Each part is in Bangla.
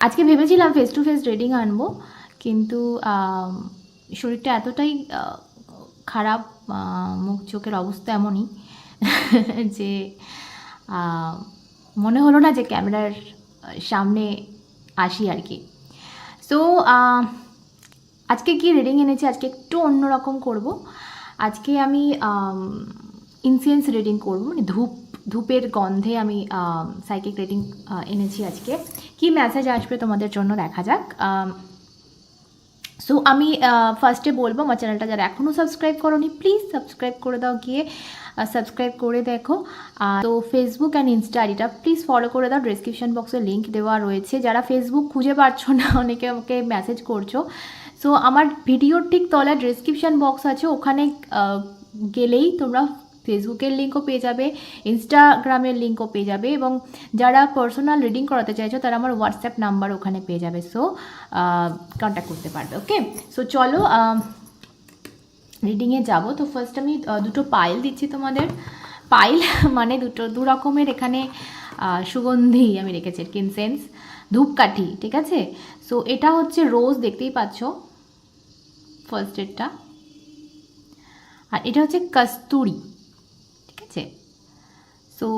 আজকে ভেবেছিলাম ফেস টু ফেস রিডিং আনব, কিন্তু শরীরটা এতটাই খারাপ মুখ চোখের অবস্থা এমনই যে মনে হলো না যে ক্যামেরার সামনে আসি আর কি। সো আজকে কি রিডিং এনেছি? আজকে একটু অন্যরকম করব। আজকে আমি ইনসেন্স রিডিং করব মানে ধূপ ধূপের গন্ধে আমি সাইকিক রিডিং এনেছি আজকে। কি মেসেজ আসবে তোমাদের জন্য দেখা যাক। সো আমি ফার্স্টে বলব, আমার চ্যানেলটা যারা এখনও সাবস্ক্রাইব করোনি প্লিজ সাবস্ক্রাইব করে দাও গিয়ে সাবস্ক্রাইব করে দেখো। তো ফেসবুক অ্যান্ড ইনস্টা আইডিটা প্লিজ ফলো করে দাও। ডিসক্রিপশন বক্সে লিঙ্ক দেওয়া রয়েছে। যারা ফেসবুক খুঁজে পাচ্ছ না, অনেকে আমাকে মেসেজ করছ। সো আমার ভিডিওর ঠিক তলায় ডিসক্রিপশন বক্স আছে। ওখানে গেলেই তোমরা ফেসবুকের লিঙ্কও পেয়ে যাবে ইনস্টাগ্রামের লিঙ্কও পেয়ে যাবে এবং যারা পার্সোনাল রিডিং করাতে চাইছো তারা আমার হোয়াটসঅ্যাপ নাম্বার ওখানে পেয়ে যাবে সো কন্ট্যাক্ট করতে পারবে ওকে সো চলো রিডিংয়ে যাব। তো ফার্স্ট আমি দুটো পাইল দিচ্ছি তোমাদের। পাইল মানে দুটো, দু রকমের এখানে সুগন্ধি আমি রেখেছি কিনসেন্স ধূপকাঠি, ঠিক আছে? সো এটা হচ্ছে রোজ দেখতেই পাচ্ছ। ফার্স্ট এডটা আর এটা হচ্ছে কস্তুরি। সো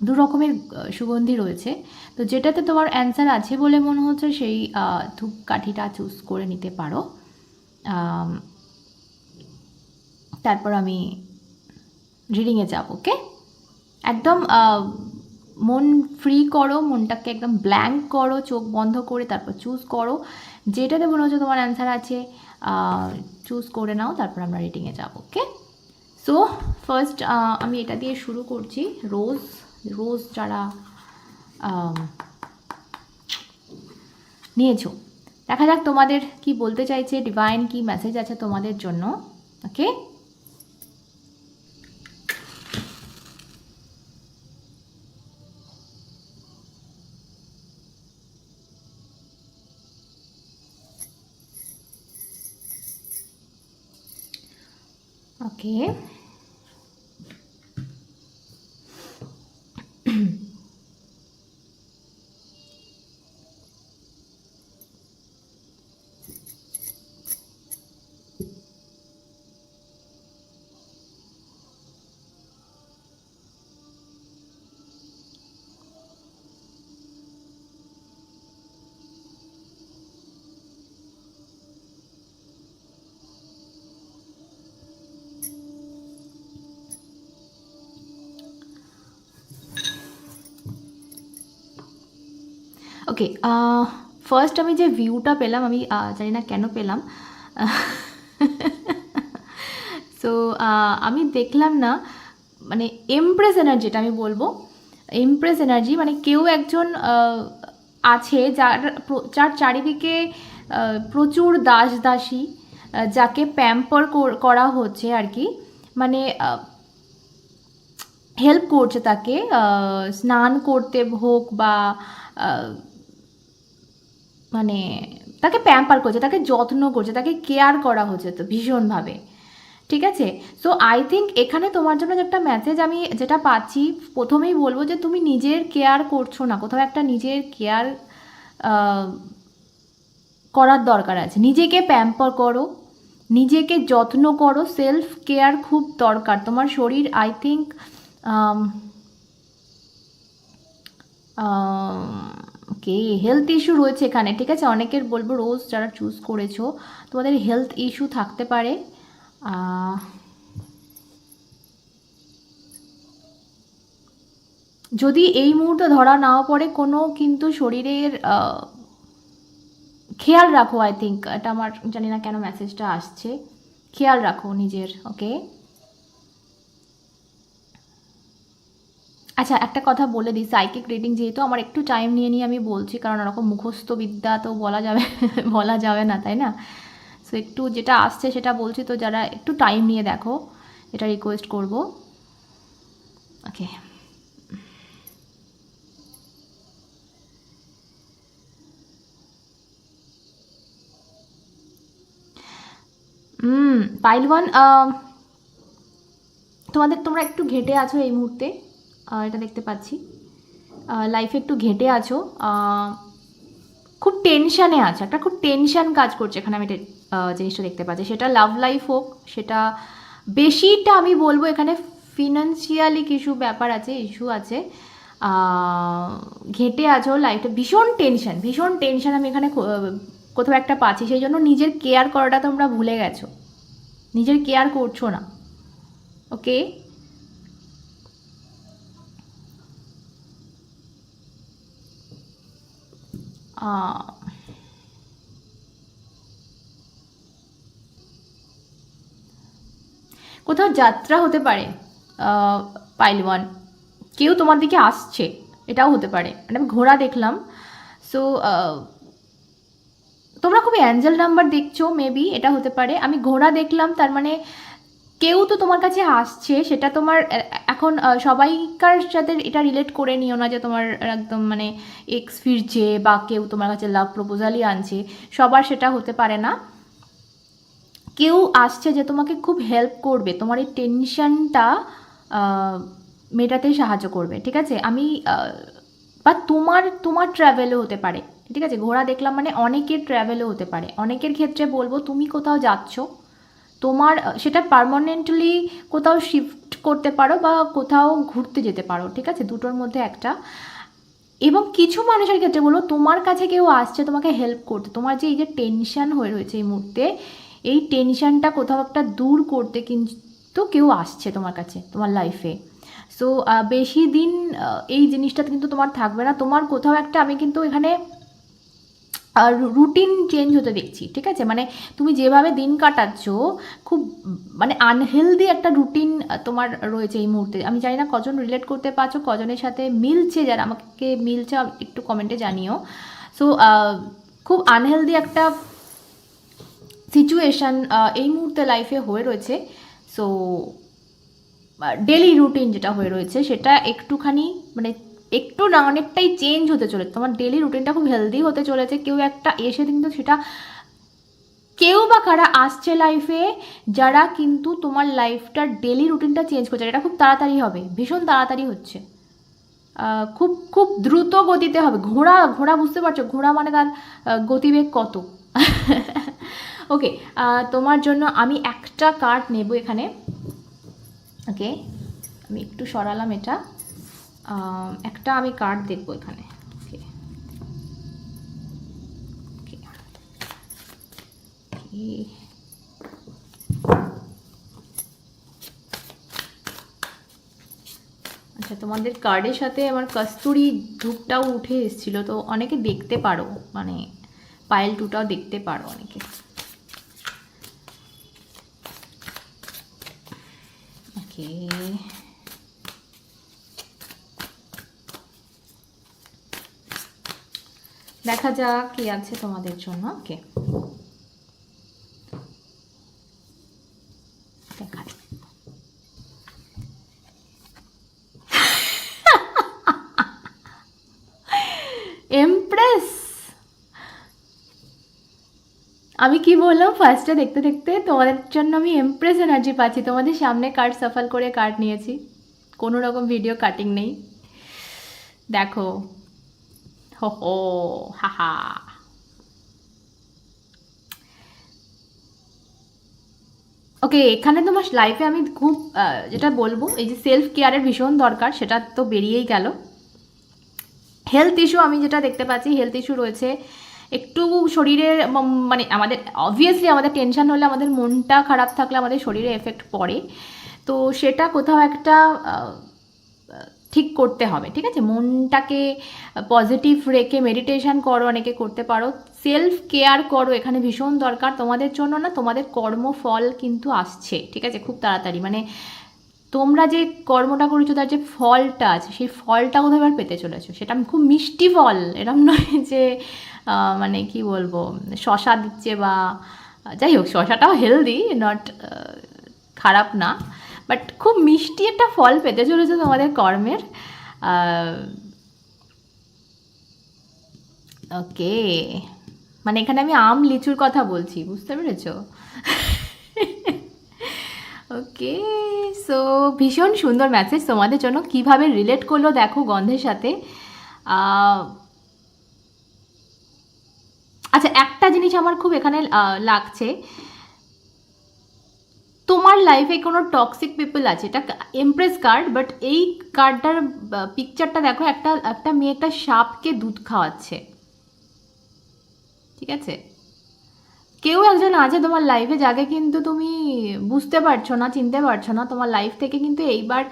দু রকমের সুগন্ধি রয়েছে। তো যেটাতে তোমার অ্যান্সার আছে বলে মনে হচ্ছে সেই ধূপকাঠিটা চুজ করে নিতে পারো। তারপর আমি রিডিংয়ে যাব ওকে একদম মন ফ্রি করো, মনটাকে একদম ব্ল্যাঙ্ক করো, চোখ বন্ধ করে তারপর চুজ করো। যেটাতে মনে হচ্ছে তোমার অ্যান্সার আছে চুজ করে নাও, তারপর আমরা রিডিংয়ে যাব ওকে সো ফার্স্ট আমি এটা দিয়ে শুরু করছি। রোজ রোজ যারা আম, নিয়েছো। দেখা যাক তোমাদের কি বলতে চাইছে ডিভাইন কি মেসেজ আছে তোমাদের জন্য। ওকে ওকে ওকে ফার্স্ট আমি যে ভিউটা পেলাম, আমি জানি না কেন পেলাম। সো আমি দেখলাম না মানে এমপ্রেস এনার্জিটা আমি বলব। এমপ্রেস এনার্জি মানে কেউ একজন আছে যার যার চারিদিকে প্রচুর দাস দাসী যাকে প্যাম্পার করা হচ্ছে আর কি। মানে হেল্প করছে তাকে স্নান করতে হোক বা মানে তাকে প্যাম্পার করছে, তাকে যত্ন করছে, তাকে কেয়ার করা হচ্ছে তো ভীষণভাবে। ঠিক আছে? সো আই থিঙ্ক এখানে তোমার জন্য একটা মেসেজ আমি যেটা পাচ্ছি, প্রথমেই বলব যে তুমি নিজের কেয়ার করছ না, কোথাও একটা নিজের কেয়ার করার দরকার আছে। নিজেকে প্যাম্পার করো, নিজেকে যত্ন করো সেলফ কেয়ার খুব দরকার। তোমার শরীর I think okay health issue রয়েছে এখানে, ঠিক আছে? অনেকের বলব রোজ যারা চুজ করেছ, তোমাদের হেলথ ইস্যু থাকতে পারে। যদি এই মুহূর্তে ধরা নাও পড়ে, কোনো কিন্তু শরীরের খেয়াল রাখো আই থিঙ্ক এটা আমার জানি না কেন মেসেজটা আসছে। খেয়াল রাখো নিজের ওকে আচ্ছা একটা কথা বলে দিই। সাইকিক রিডিং যেহেতু আমার একটু টাইম নিয়ে নিয়ে আমি বলছি, কারণ ওরকম মুখস্থ বিদ্যা তো বলা যাবে বলা যাবে না, তাই না? সো একটু যেটা আসছে সেটা বলছি তো, যারা একটু টাইম নিয়ে দেখো, এটা রিকোয়েস্ট করব। ওকে পাইল ওয়ান তোমাদের, তোমরা একটু ঘেটে আছো এই মুহূর্তে? এটা দেখতে পাচ্ছি। লাইফে একটু ঘেটে আছো। খুব টেনশানে আছো। একটা খুব টেনশান কাজ করছে এখানে আমি জিনিসটা দেখতে পাচ্ছি। সেটা লাভ লাইফ হোক, সেটা বেশিটা আমি বলব এখানে ফিনান্সিয়ালি কিছু ব্যাপার আছে ইস্যু আছে। ঘেটে আছো লাইফটা ভীষণ টেনশন ভীষণ টেনশন আমি এখানে কোথাও একটা পাচ্ছি। সেই জন্য নিজের কেয়ার করাটা তোমরা ভুলে গেছো। নিজের কেয়ার করছ না। ওকে কোথাও যাত্রা হতে পারে পাইল ওয়ান কেউ তোমার দিকে আসছে, এটাও হতে পারে। মানে আমি ঘোড়া দেখলাম। সো তোমরা খুবই অ্যাঞ্জেল নাম্বার দেখছ মেবি এটা হতে পারে। আমি ঘোড়া দেখলাম, তার মানে কেউ তো তোমার কাছে আসছে, সেটা তোমার এখন সবাইকার সাথে এটা রিলেট করে নিও না যে তোমার একদম মানে এক্স ফিরছে বা কেউ তোমার কাছে লাভ প্রপোজালই আনছে, সবার সেটা হতে পারে না। কেউ আসছে যে তোমাকে খুব হেল্প করবে, তোমার এই টেনশনটা মেটাতে সাহায্য করবে, ঠিক আছে? আমি বা তোমার তোমার ট্রাভেলও হতে পারে, ঠিক আছে? ঘোড়া দেখলাম মানে অনেকের ট্রাভেলও হতে পারে। অনেকের ক্ষেত্রে বলব, তুমি কোথাও যাচ্ছ তোমার, সেটা পারমানেন্টলি কোথাও শিফট করতে পারো বা কোথাও ঘুরতে যেতে পারো, ঠিক আছে? দুটোর মধ্যে একটা। এবং কিছু মানুষের ক্ষেত্রে বলো, তোমার কাছে কেউ আসছে তোমাকে হেল্প করতে, তোমার যে এই যে টেনশন হয়ে রয়েছে এই মুহূর্তে, এই টেনশনটা কোথাও একটা দূর করতে কিন্তু কেউ আসছে তোমার কাছে, তোমার লাইফে সো বেশি দিন এই জিনিসটা কিন্তু তোমার থাকবে না। তোমার কোথাও একটা, আমি কিন্তু এখানে রুটিন চেঞ্জ হতে দেখছি, ঠিক আছে? মানে তুমি যেভাবে দিন কাটাচ্ছ, খুব মানে আনহেলদি একটা রুটিন তোমার রয়েছে এই মুহূর্তে। আমি জানি না কজন রিলেট করতে পারছ, কজনের সাথে মিলছে যারা, আমাকে মিলছে একটু কমেন্টে জানিও। সো খুব আনহেলদি একটা সিচুয়েশান এই মুহূর্তে লাইফে হয়ে রয়েছে। সো ডেলি রুটিন যেটা হয়ে রয়েছে, সেটা একটুখানি মানে একটু না, অনেকটাই চেঞ্জ হতে চলেছে তোমার ডেলি রুটিনটা খুব হেলদি হতে চলেছে, কেউ একটা এসে কিন্তু সেটা কেউ বা কারা আসছে লাইফে যারা কিন্তু তোমার লাইফটার ডেলি রুটিনটা চেঞ্জ করছে, এটা খুব তাড়াতাড়ি হবে, ভীষণ তাড়াতাড়ি হচ্ছে। খুব খুব দ্রুত গতিতে হবে, ঘোড়া ঘোড়া বুঝতে পারছ, ঘোড়া মানে তার গতিবেগ কত? ওকে তোমার জন্য আমি একটা কার্ড নেব এখানে। ওকে আমি একটু সরালাম এটা। একটা আমি কার্ড দেখব এখানে। ওকে ওকে আচ্ছা তোমাদের কার্ডের সাথে আমার কস্তুরি ধূপটাও উঠে এসেছিল, তো অনেকে দেখতে পারো মানে পায়েল টুটাও দেখতে পারো অনেকে। ওকে দেখা যাক কি আছে তোমাদের জন্য। ওকে এমপ্রেস আমি কি বললাম? ফার্স্টে দেখতে দেখতে তোমাদের জন্য আমি এমপ্রেস এনার্জি পাচ্ছি। তোমাদের সামনে কার্ড সাফল করে কার্ড নিয়েছি। কোনো রকম ভিডিও কাটিং নেই। দেখো হো হো হা হা ওকে এখানে তোমার লাইফে আমি খুব যেটা বলব, এই যে সেলফ কেয়ারের ভীষণ দরকার, সেটা তো বেরিয়েই গেল। হেলথ ইস্যু আমি যেটা দেখতে পাচ্ছি হেলথ ইস্যু রয়েছে। একটু শরীরের মানে আমাদের অবভিয়াসলি আমাদের টেনশন হলে আমাদের মনটা খারাপ থাকলে আমাদের শরীরে এফেক্ট পড়ে। তো সেটা কোথাও একটা ঠিক করতে হবে, ঠিক আছে? মনটাকে পজিটিভ রেখে মেডিটেশন করো, অনেকে করতে পারো। সেলফ কেয়ার করো, এখানে ভীষণ দরকার। তোমাদের জন্য না, তোমাদের কর্মফল কিন্তু আসছে, ঠিক আছে? খুব তাড়াতাড়ি। মানে তোমরা যে কর্মটা করেছ, তার যে ফলটা আছে, সেই ফলটা কোথাও এবার পেতে চলেছো? সেটা খুব মিষ্টি ফল। এরম নয় যে মানে কি বলব, শশা দিচ্ছে বা, যাই হোক, শশাটাও হেলদি নট খারাপ না। বাট খুব মিষ্টি একটা ফল পেতে চলেছে তোমাদের কর্মের। ওকে। মানে এখানে আমি আম, লিচুর কথা বলছি, বুঝতে পেরেছ? ওকে সো ভীষণ সুন্দর মেসেজ তোমাদের জন্য। কীভাবে রিলেট করল দেখো গন্ধের সাথে। আচ্ছা একটা জিনিস আমার খুব এখানে লাগছে। তোমার লাইফে কোনো টক্সিক পিপল আছে? এটা এমপ্রেস কার্ড বাট এই কার্ডটার পিকচারটা দেখো, একটা একটা মেয়ে একটা সাপকে দুধ খাওয়াচ্ছে। ঠিক আছে? কেউ একজন আছে তোমার লাইফে যাকে কিন্তু তুমি বুঝতে পারছ না, চিনতে পারছ না, তোমার লাইফ থেকে কিন্তু এইবার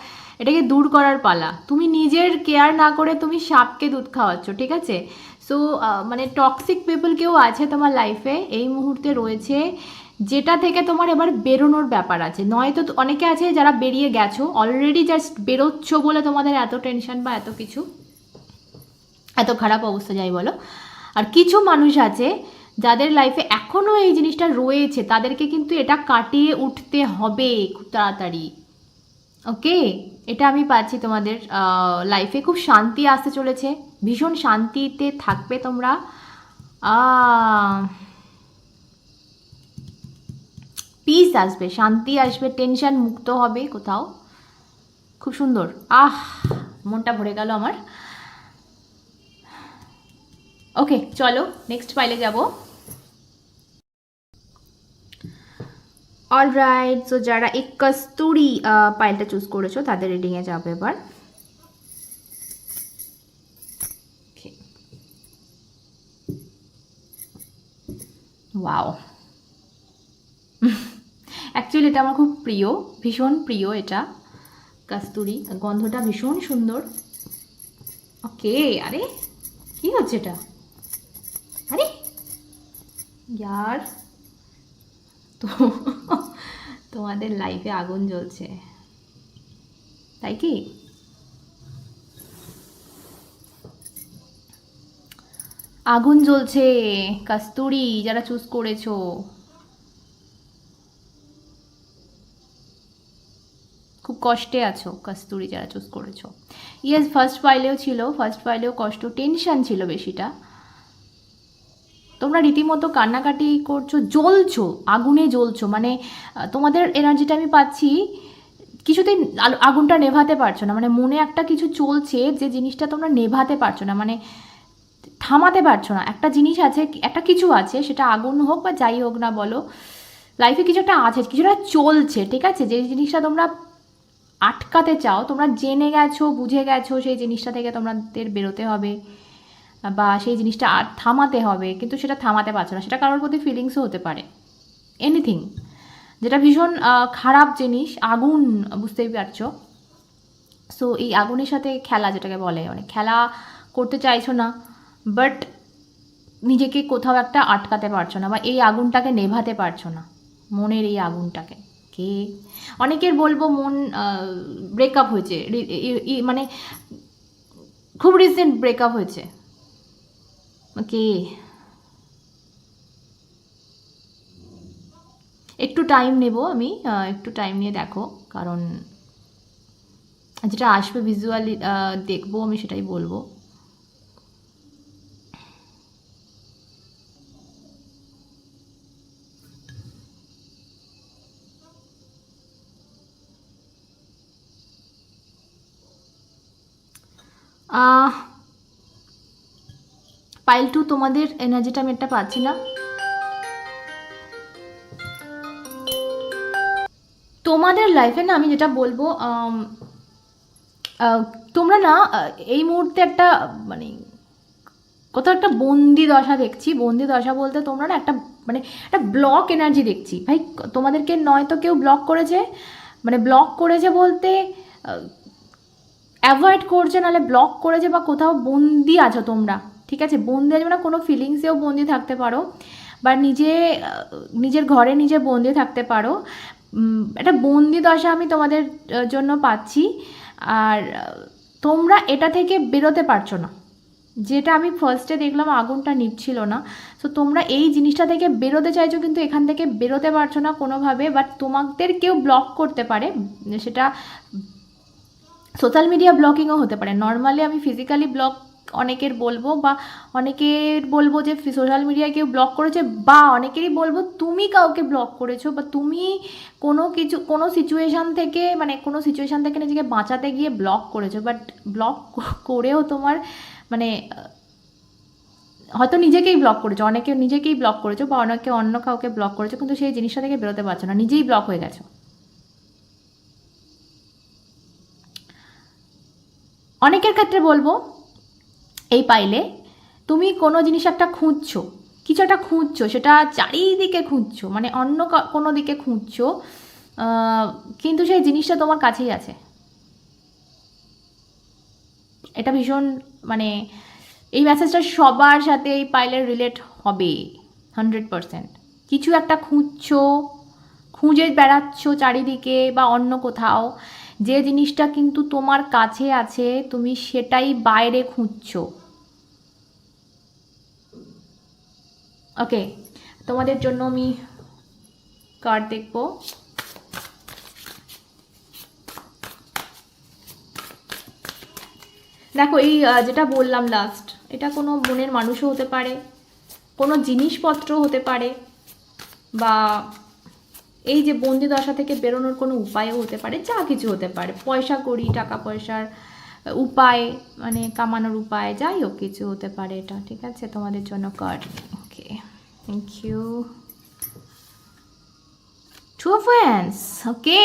এটাকে দূর করার পালা। তুমি নিজের কেয়ার না করে তুমি সাপকে দুধ খাওয়াচ্ছ, ঠিক আছে? সো মানে টক্সিক পিপল কেউ আছে তোমার লাইফে এই মুহূর্তে রয়েছে। যেটা থেকে তোমার এবার বেরোনোর ব্যাপার আছে। নয়তো অনেকে আছে যারা বেরিয়ে গেছো অলরেডি জাস্ট বেরোচ্ছ বলে তোমাদের এত টেনশন বা এত কিছু, এত খারাপ অবস্থা যাই বলো। আর কিছু মানুষ আছে যাদের লাইফে এখনও এই জিনিসটা রয়েছে, তাদেরকে কিন্তু এটা কাটিয়ে উঠতে হবে খুব তাড়াতাড়ি। ওকে? এটা আমি পাচ্ছি তোমাদের লাইফে খুব শান্তি আসতে চলেছে, ভীষণ শান্তিতে থাকবে তোমরা। পিস আসবে, শান্তি আসবে টেনশন মুক্ত হবে কোথাও। খুব সুন্দর। আহ, মনটা ভরে গেল আমার। ওকে চলো নেক্সট ফাইলে যাব। অলরাইট সো যারা এক কস্তুরি পাইলটা চুজ করেছ, তাদের রিডিংয়ে যাবে এবার। ওয়াও এটা আমার খুব প্রিয়, ভীষণ প্রিয় এটা। কাস্তুরি, গন্ধটা ভীষণ সুন্দর। ওকে, আরে, কি হচ্ছে এটা? আরে, ইয়ার, তো তোমাদের লাইফে আগুন জ্বলছে। তাই কি? আগুন জ্বলছে, কাস্তুরি, যারা চুজ করেছ। কষ্টে আছো, কাস্তুরি যারা চুজ করেছ। ইয়েস ফার্স্ট ফাইলেও ছিল ফার্স্ট ফাইলেও কষ্ট টেনশান ছিল বেশিটা। তোমরা রীতিমতো কান্নাকাটি করছ, জ্বলছো, আগুনে জ্বলছো মানে তোমাদের এনার্জিটা আমি পাচ্ছি, কিছুতেই আগুনটা নেভাতে পারছ না মানে মনে একটা কিছু চলছে যে জিনিসটা তোমরা নেভাতে পারছ না মানে থামাতে পারছ না। একটা জিনিস আছে, একটা কিছু আছে, সেটা আগুন হোক বা যাই হোক না বলো লাইফে কিছু একটা আছে, কিছুটা চলছে, ঠিক আছে? যে জিনিসটা তোমরা আটকাতে চাও, তোমরা জেনে গেছো, বুঝে গেছো সেই জিনিসটা থেকে তোমাদের বেরোতে হবে, বা সেই জিনিসটা আর থামাতে হবে, কিন্তু সেটা থামাতে পারছ না, সেটা কারোর প্রতি ফিলিংসও হতে পারে। এনিথিং যেটা ভীষণ খারাপ জিনিস, আগুন, বুঝতেই পারছ। সো এই আগুনের সাথে খেলা যেটাকে বলে মানে খেলা করতে চাইছো না বাট নিজেকে কোথাও একটা আটকাতে পারছ না, বা এই আগুনটাকে নেভাতে পারছ না, মনের এই আগুনটাকে। কে? অনেকের বলব মন ব্রেকআপ হয়েছে। মানে খুব রিসেন্ট ব্রেকআপ হয়েছে। কে? একটু টাইম নেব আমি একটু টাইম নিয়ে দেখো, কারণ যেটা আসবে ভিজুয়ালি দেখব আমি সেটাই বলব। পাইল টু তোমাদের এনার্জিটা আমি একটা পাচ্ছি না। তোমাদের লাইফে না আমি যেটা বলব তোমরা না এই মুহূর্তে একটা মানে কোথাও একটা বন্দি দশা দেখছি। বন্দি দশা বলতে তোমরা না একটা মানে একটা ব্লক এনার্জি দেখছি। ভাই, তোমাদেরকে নয়তো কেউ ব্লক করেছে। মানে ব্লক করেছে বলতে অ্যাভয়েড করছে, নাহলে ব্লক করেছে বা কোথাও বন্দি আছো তোমরা। ঠিক আছে? বন্দি আছো মানে কোনো ফিলিংসেও বন্দি থাকতে পারো, বা নিজে নিজের ঘরে নিজে বন্দি থাকতে পারো। একটা বন্দি দশা আমি তোমাদের জন্য পাচ্ছি। আর তোমরা এটা থেকে বেরোতে পারছ না। যেটা আমি ফার্স্টে দেখলাম আগুনটা নিচ্ছিল না। সো তোমরা এই জিনিসটা থেকে বেরোতে চাইছো কিন্তু এখান থেকে বেরোতে পারছ না কোনোভাবে বাট তোমাদের কেউ ব্লক করতে পারে। সেটা সোশ্যাল মিডিয়া ব্লকিংও হতে পারে। নর্মালি আমি ফিজিক্যালি ব্লক অনেকের বলব বা অনেকের বলব যে সোশ্যাল মিডিয়ায় কেউ ব্লক করেছে বা অনেকেরই বলব, তুমি কাউকে ব্লক করেছ বা তুমি কোনো কিছু কোনো সিচুয়েশান থেকে মানে কোনো সিচুয়েশান থেকে নিজেকে বাঁচাতে গিয়ে ব্লক করেছ বাট ব্লক করেও তোমার মানে হয়তো নিজেকেই ব্লক করেছ, অনেকে নিজেকেই ব্লক করেছ বা অনেকে অন্য কাউকে ব্লক করেছ, কিন্তু সেই জিনিসটা থেকে বেরোতে পারছ না, নিজেই ব্লক হয়ে গেছো। অনেকের ক্ষেত্রে বলব, এই পাইলে তুমি কোনো জিনিস একটা খুঁজছো, কিছু একটা খুঁজছো, সেটা চারিদিকে খুঁজছো মানে অন্য কোনো দিকে খুঁজছো কিন্তু সেই জিনিসটা তোমার কাছেই আছে। এটা ভীষণ মানে এই মেসেজটা সবার সাথে এই পাইলের রিলেট হবে হান্ড্রেড পারসেন্ট কিছু একটা খুঁজছো, খুঁজে বেড়াচ্ছ চারিদিকে বা অন্য কোথাও যে জিনিসটা কিন্তু তোমার কাছে আছে, তুমি সেটাই বাইরে খুঁজছো। ওকে তোমাদের জন্য আমি কার্ড দেখব। দেখো, এই যেটা বললাম লাস্ট এটা কোনো মনের মানুষও হতে পারে, কোনো জিনিসপত্র হতে পারে, বা এই যে বন্দি দশা থেকে বেরোনোর কোনো উপায়ও হতে পারে, যা কিছু হতে পারে। পয়সা করি, টাকা পয়সার উপায় মানে কামানোর উপায়, যাই হোক কিছু হতে পারে এটা, ঠিক আছে? তোমাদের জন্য card okay thank you to once okay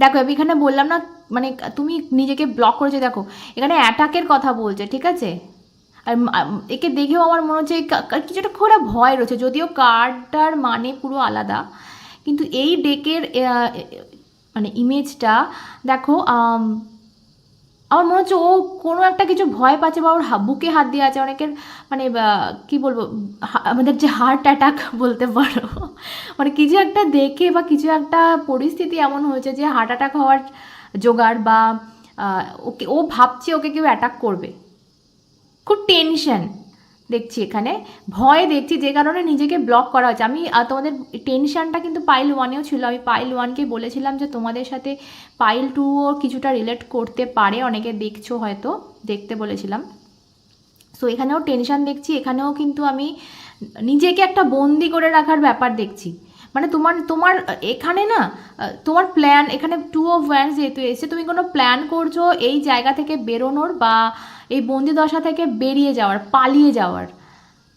দেখো আমি এখানে বললাম না মানে তুমি নিজেকে ব্লক করেছ, দেখো, এখানে অ্যাটাকের কথা বলছে, ঠিক আছে? আর একে দেখেও আমার মনে হচ্ছে কা- কা- কিছু একটা ভয় রয়েছে, যদিও কার্ডটার মানে পুরো আলাদা। কিন্তু এই ডেকের মানে ইমেজটা দেখো আমার মনে হচ্ছে ও কোনো একটা কিছু ভয় পাচ্ছে বা ওর বুকে হাত দিয়ে আছে, অনেকের মানে কি বলব আমাদের যে হার্ট অ্যাটাক বলতে পারো। মানে কিছু একটা দেখে বা কিছু একটা পরিস্থিতি এমন হয়েছে যে হার্ট অ্যাটাক হওয়ার জোগাড় বা ওকে, ও ভাবছে ওকে কেউ অ্যাটাক করবে। খুব টেনশন দেখছি এখানে। ভয় দেখছি যে কারণে নিজেকে ব্লক করা হচ্ছে আমি তোমাদের টেনশনটা কিন্তু পাইল ওয়ানেও ছিল। আমি পাইল ওয়ানকে বলেছিলাম যে তোমাদের সাথে পাইল টুও কিছুটা রিলেট করতে পারে। অনেকে দেখছ হয়তো, দেখতে বলেছিলাম। সো এখানেও টেনশন দেখছি। এখানেও কিন্তু আমি নিজেকে একটা বন্দি করে রাখার ব্যাপার দেখছি। মানে তোমার তোমার, এখানে না তোমার প্ল্যান এখানে টু অফ ওয়ান্স যেহেতু এসে তুমি কোনো প্ল্যান করছ এই জায়গা থেকে বেরোনোর বা এই বন্দি দশা থেকে বেরিয়ে যাওয়ার, পালিয়ে যাওয়ার।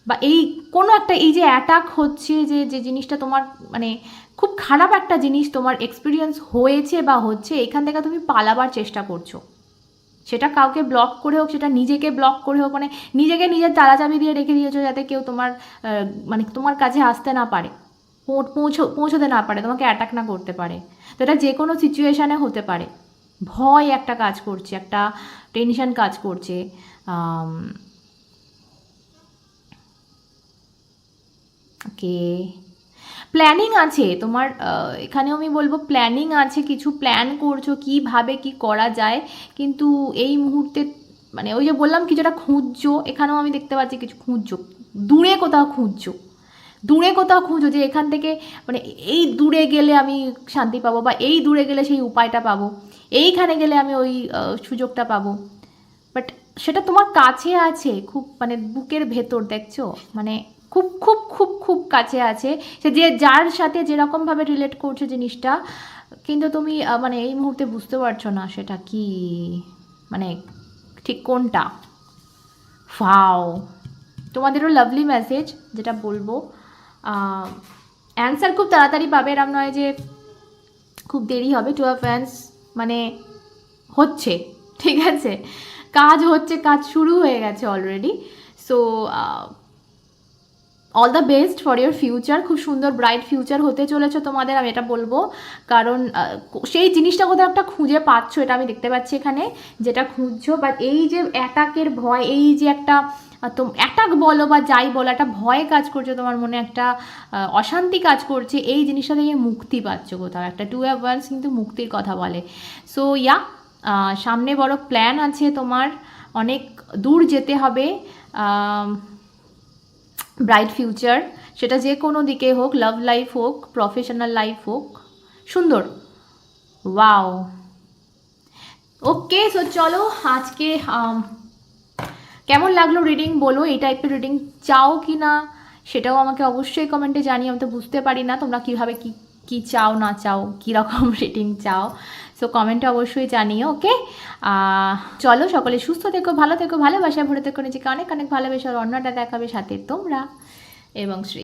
বা এই কোনো একটা, এই যে অ্যাটাক হচ্ছে যে যে জিনিসটা তোমার মানে খুব খারাপ একটা জিনিস তোমার এক্সপিরিয়েন্স হয়েছে বা হচ্ছে, এখান থেকে তুমি পালাবার চেষ্টা করছ। সেটা কাউকে ব্লক করে হোক, সেটা নিজেকে ব্লক করে হোক মানে নিজেকে নিজের তালা চাবি দিয়ে রেখে দিয়েছ যাতে কেউ তোমার মানে তোমার কাছে আসতে না পারে। পৌঁছো, পৌঁছতে না পারে, তোমাকে অ্যাটাক না করতে পারে। তো এটা যে কোনো সিচুয়েশানে হতে পারে। ভয় একটা কাজ করছে, একটা টেনশন কাজ করছে ওকে প্ল্যানিং আছে, তোমার এখানেও আমি বলব প্ল্যানিং আছে, কিছু প্ল্যান করছ, কীভাবে, কি করা যায়, কিন্তু এই মুহূর্তে মানে ওই যে বললাম কিছুটা খুঁজছো, এখানেও আমি দেখতে পাচ্ছি কিছু খুঁজছো, দূরে কোথাও খুঁজছো, দূরে কোথাও খুঁজো যে এখান থেকে মানে এই দূরে গেলে আমি শান্তি পাবো বা এই দূরে গেলে সেই উপায়টা পাবো। এইখানে গেলে আমি ওই সুযোগটা পাবো। বাট সেটা তোমার কাছে আছে, খুব মানে বুকের ভেতর, দেখছ? মানে খুব খুব খুব খুব কাছে আছে। সে যে যার সাথে যেরকমভাবে রিলেট করছে জিনিসটা, কিন্তু তুমি মানে এই মুহূর্তে বুঝতে পারছ না সেটা কি মানে ঠিক কোনটা। ফাও তোমাদেরও লাভলি মেসেজ যেটা বলব। অ্যান্সার খুব তাড়াতাড়ি পাবে, এরম নয় যে খুব দেরি হবে টু ফ্যান্স মানে হচ্ছে, ঠিক আছে? কাজ হচ্ছে, কাজ শুরু হয়ে গেছে already so all the best for your future খুব সুন্দর ব্রাইট ফিউচার হতে চলেছে তোমাদের, আমি এটা বলব। কারণ সেই জিনিসটা কোথাও একটা খুঁজে পাচ্ছ, এটা আমি দেখতে পাচ্ছি এখানে, যেটা খুঁজছো। বাট এই যে অ্যাটাকের ভয়, এই যে একটা তো অ্যাটাক বলো বা যাই বলো, একটা ভয় কাজ করছে, তোমার মনে একটা অশান্তি কাজ করছে, এই জিনিসটা থেকে মুক্তি পাচ্ছ কোথাও। একটা টু অ্যাভ ওয়ান্স কিন্তু মুক্তির কথা বলে। সো ইয়া সামনে বড় প্ল্যান আছে তোমার, অনেক দূর যেতে হবে ব্রাইট ফিউচার সেটা যে কোনো দিকে হোক লাভ লাইফ হোক প্রফেশনাল লাইফ হোক, সুন্দর। ওয়াও ওকে সো চলো আজকে কেমন লাগল রিডিং বলো, এই টাইপের রিডিং চাও কি না সেটাও আমাকে অবশ্যই কমেন্টে জানিয়ে আমি তো বুঝতে পারি না তোমরা কীভাবে কি কি চাও, না চাও, কীরকম রিডিং চাও। সো কমেন্টে অবশ্যই জানিও ওকে চলো, সকলে সুস্থ থেকো, ভালো থেকো, ভালোবাসা ভরে থেকো, নিজেকে অনেক অনেক ভালোবেসে অন্যটা দেখাবে সাথে তোমরা এবং শ্রী